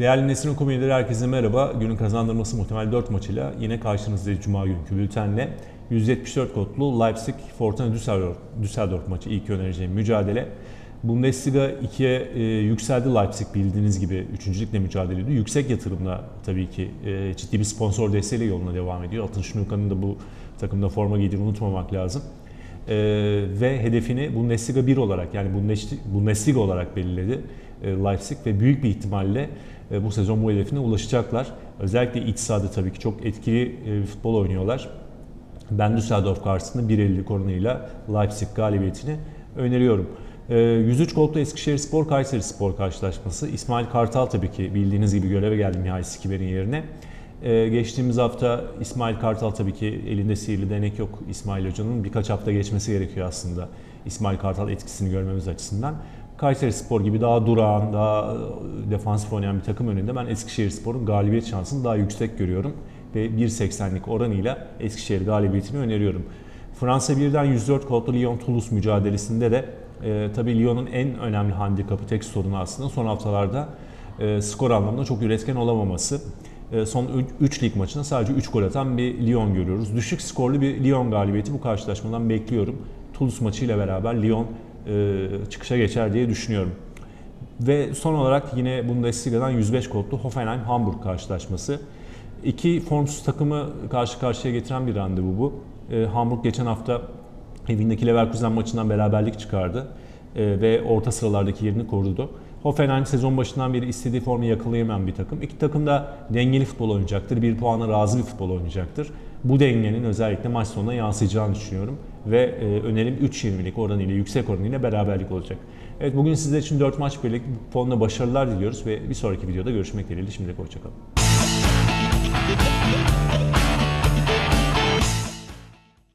Değerli Nesin Okum üyeleri herkese merhaba. Günün kazandırması muhtemel 4 maçıyla yine karşınızdayız Cuma günkü bültenle. 174 kodlu Leipzig Fortuna Düsseldorf, Düsseldorf maçı ilk önereceğim mücadele. Bundesliga 2'ye e, yükseldi Leipzig bildiğiniz gibi 3. ligle mücadele ediyor. Yüksek yatırımla tabii ki e, ciddi bir sponsor desteğiyle yoluna devam ediyor. Altın Şnurkan'ın da bu takımda forma giydiğini unutmamak lazım. E, ve hedefini Bundesliga 1 olarak yani Bundes- Bundesliga olarak belirledi Leipzig ve büyük bir ihtimalle e, bu sezon bu hedefine ulaşacaklar. Özellikle iç sahada tabii ki çok etkili e, bir futbol oynuyorlar. Ben Düsseldorf karşısında 1.50 oranıyla Leipzig galibiyetini öneriyorum. E, 103 goldlu Eskişehir Spor Kayseri Spor karşılaşması. İsmail Kartal tabii ki bildiğiniz gibi göreve geldi Mihai Sikiver'in yerine. E, geçtiğimiz hafta İsmail Kartal tabii ki elinde sihirli denek yok İsmail Hoca'nın. Birkaç hafta geçmesi gerekiyor aslında İsmail Kartal etkisini görmemiz açısından. Kayseri Spor gibi daha durağan, daha e, defansif oynayan bir takım önünde ben Eskişehir Spor'un galibiyet şansını daha yüksek görüyorum. Ve 1.80'lik oranıyla Eskişehir galibiyetini öneriyorum. Fransa 1'den 104 kodlu Lyon-Toulouse mücadelesinde de e, tabii Lyon'un en önemli handikapı, tek sorunu aslında son haftalarda e, skor anlamında çok üretken olamaması. E, son 3 lig maçında sadece 3 gol atan bir Lyon görüyoruz. Düşük skorlu bir Lyon galibiyeti bu karşılaşmadan bekliyorum. Toulouse maçıyla beraber Lyon çıkışa geçer diye düşünüyorum. Ve son olarak yine Bundesliga'dan 105 kodlu Hoffenheim-Hamburg karşılaşması. İki formsuz takımı karşı karşıya getiren bir randevu bu. E, Hamburg geçen hafta evindeki Leverkusen maçından beraberlik çıkardı e, ve orta sıralardaki yerini korudu. Hoffenheim sezon başından beri istediği formu yakalayamayan bir takım. İki takım da dengeli futbol oynayacaktır. Bir puana razı bir futbol oynayacaktır. Bu dengenin özellikle maç sonuna yansıyacağını düşünüyorum. Ve e, önerim 3.20'lik oranıyla, yüksek oranıyla beraberlik olacak. Evet bugün sizler için 4 maç birlik konuda başarılar diliyoruz ve bir sonraki videoda görüşmek dileğiyle. Şimdilik hoşçakalın.